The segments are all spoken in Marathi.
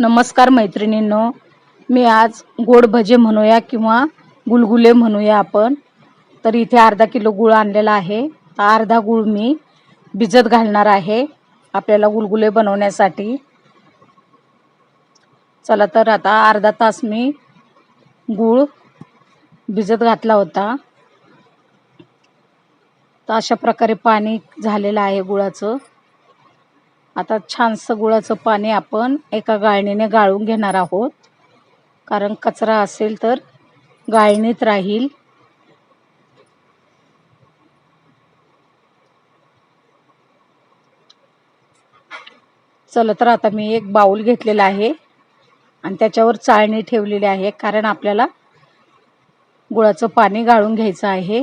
नमस्कार मैत्रिणींनो. मी आज गोड भजे म्हणूया किंवा गुलगुले म्हणूया आपण. तर इथे अर्धा किलो गुळ आणलेला आहे. तर अर्धा गुळ मी भिजत घालणार आहे आपल्याला गुलगुले बनवण्यासाठी. चला तर आता अर्धा तास मी गुळ भिजत घातला होता. तर अशा प्रकारे पाणी झालेलं आहे गुळाचं. आता छानसं गुळाचं पाणी आपण एका गाळणीने गाळून घेणार आहोत. कारण कचरा असेल तर गाळणीत राहील. चला तर आता मी एक बाऊल घेतलेला आहे आणि त्याच्यावर चाळणी ठेवलेली आहे कारण आपल्याला गुळाचं पाणी गाळून घ्यायचं आहे.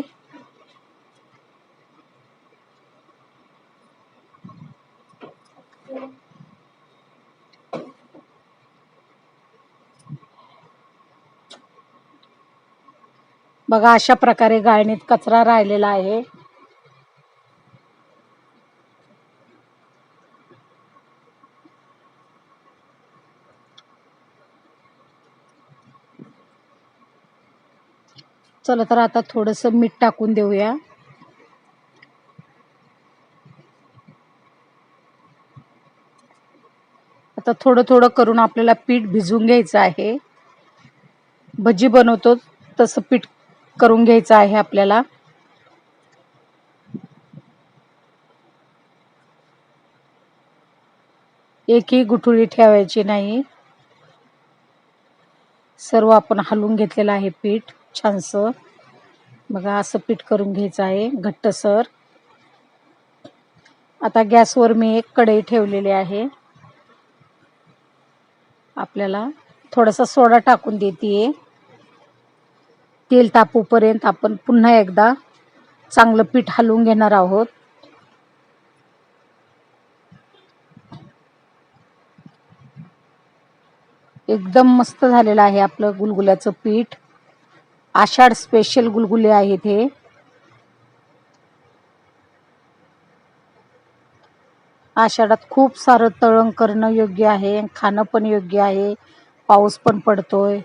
बघा अशा प्रकारे गाळणीत कचरा राहिलेला आहे. चला तर आता थोडंसं मीठ टाकून देऊया. आता थोडं थोडं करून आपल्याला पीठ भिजवून घ्यायचं आहे. भजी बनवतो तसं पीठ करून घ्यायचं आहे आपल्याला. एकही गुठळी ठेवायची नाही. सर्व आपण हलवून घेतलेलं आहे पीठ छानसं. बघा असं पीठ करून घ्यायचं आहे घट्टसर. आता गॅसवर मी एक कढई ठेवलेली आहे. आपल्याला थोडासा सोडा टाकून देते तेल तापूपर्यंत आपण पुन्हा एकदा चांगलं पीठ हलवून घेणार आहोत. एकदम मस्त झालेलं आहे आपलं गुलगुल्याचं पीठ. आषाढ स्पेशल गुलगुले आहेत हे. आषाढात खूप सारं तळण करणं योग्य आहे खाणं पण योग्य आहे पाऊस पण पडतोय.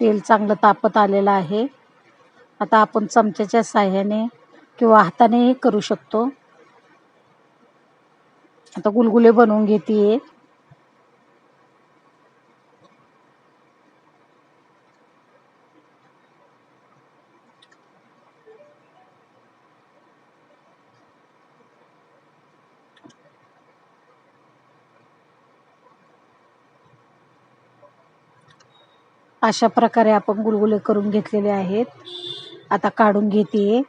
तेल चांगलं तापत आलेलं आहे. आता आपण चमच्याच्या साह्याने किंवा हातानेही करू शकतो. आता गुलगुले बनवून घेते अशा प्रकारे आपण गुलगुले करून घेतलेले आहेत. आता काढून घेते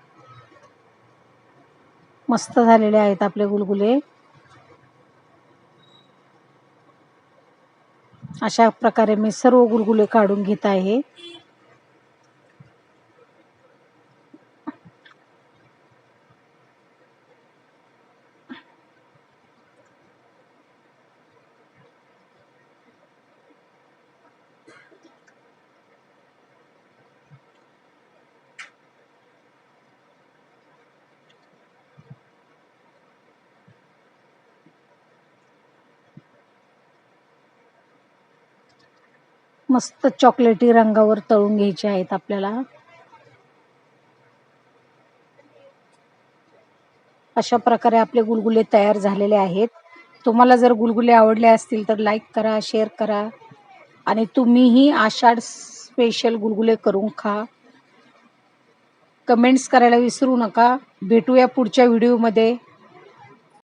मस्त झालेले आहेत आपले गुलगुले अशा प्रकारे मी सर्व गुलगुले काढून घेत आहे. मस्त चॉकलेटी रंगावर तळून घ्यायचे आहेत आपल्याला. अशा प्रकारे आपले गुलगुले तयार झालेले आहेत. तुम्हाला जर गुलगुले आवडले असतील तर लाईक करा शेअर करा. आणि तुम्हीही आषाढ स्पेशल गुलगुले करून खा. कमेंट्स करायला विसरू नका. भेटूया पुढच्या व्हिडिओमध्ये